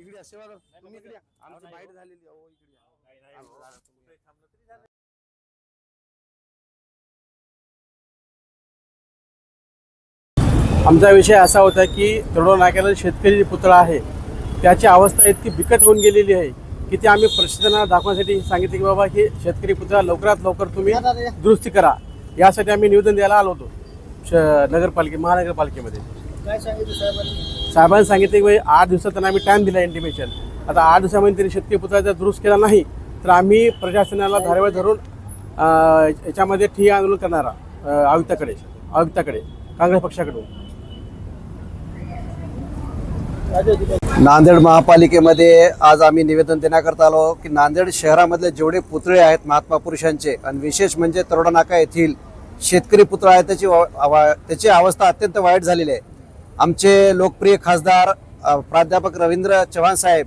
इकडे या, तुम्ही इकडे आमची बाईट झालेली आहे, हो, इकडे आमचा विषय असा होता की तरोडा नाक्याला शेतकरी पुतळा आहे. त्याची अवस्था इतकी बिकट होऊन गेलेली आहे की ते आम्ही प्रशासनाला दाखवण्यासाठी सांगितले की बाबा हे शेतकरी पुतळा लवकरात लवकर तुम्ही दुरुस्ती करा. यासाठी आम्ही निवेदन द्यायला आलो होतो. श- नगरपालिके महानगरपालिकेमध्ये. साहेबांनी? सांगितले की आठ दिवसात त्यांना आम्ही टाईम दिला इंटिमेशन आता आठ दिवसामध्ये त्यांनी शेतकरी पुतळा जर दुरुस्त केला नाही तर आम्ही प्रशासनाला धारेवर धरून याच्यामध्ये ठिय्या आंदोलन करणारा आयुक्ताकडे आयुक्ताकडे काँग्रेस पक्षाकडून. नांदेड महापालिकेमध्ये आज आम्ही निवेदन देण्याकरता आलो की नांदेड शहरामधले जेवढे पुतळे आहेत महात्मा पुरुषांचे आणि विशेष म्हणजे तरोडा नाका येथील शेतकरी पुतळा आहे त्याची त्याची अवस्था अत्यंत वाईट झालेली आहे. आमचे लोकप्रिय खासदार प्राध्यापक रवींद्र चव्हाण साहेब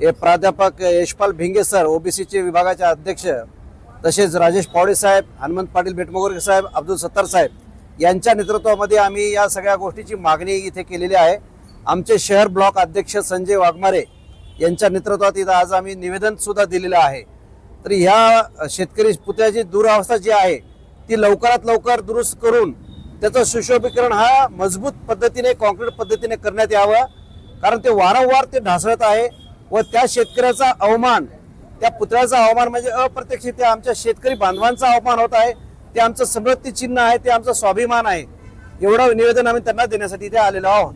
हे प्राध्यापक यशपाल भिंगे सर ओबीसीचे विभागाचे अध्यक्ष तसेच राजेश पावडे साहेब हनुमंत पाटील भेटमोगरे साहेब अब्दुल सत्तार साहेब यांच्या नेतृत्वामध्ये आम्ही या सगळ्या गोष्टीची मागणी इथे केलेली आहे. आमचे शहर ब्लॉक अध्यक्ष संजय वाघमारे यांच्या नेतृत्वात इथं आज आम्ही निवेदनसुद्धा दिलेलं आहे. तर ह्या शेतकरी पुतळ्याची दुरावस्था जी आहे ती लवकरात लवकर दुरुस्त करून त्याचं सुशोभीकरण हा मजबूत पद्धतीने कॉन्क्रीट पद्धतीने करण्यात यावं. कारण ते वारंवार ते ढासळत आहे व त्या शेतकऱ्याचा अवमान त्या पुतळ्याचा अवमान म्हणजे अप्रत्यक्ष ते आमच्या शेतकरी बांधवांचा अवमान होत आहे. ते आमचं समृद्धी चिन्ह आहे ते आमचं स्वाभिमान आहे. एवढं निवेदन आम्ही त्यांना देण्यासाठी इथे आलेलो आहोत.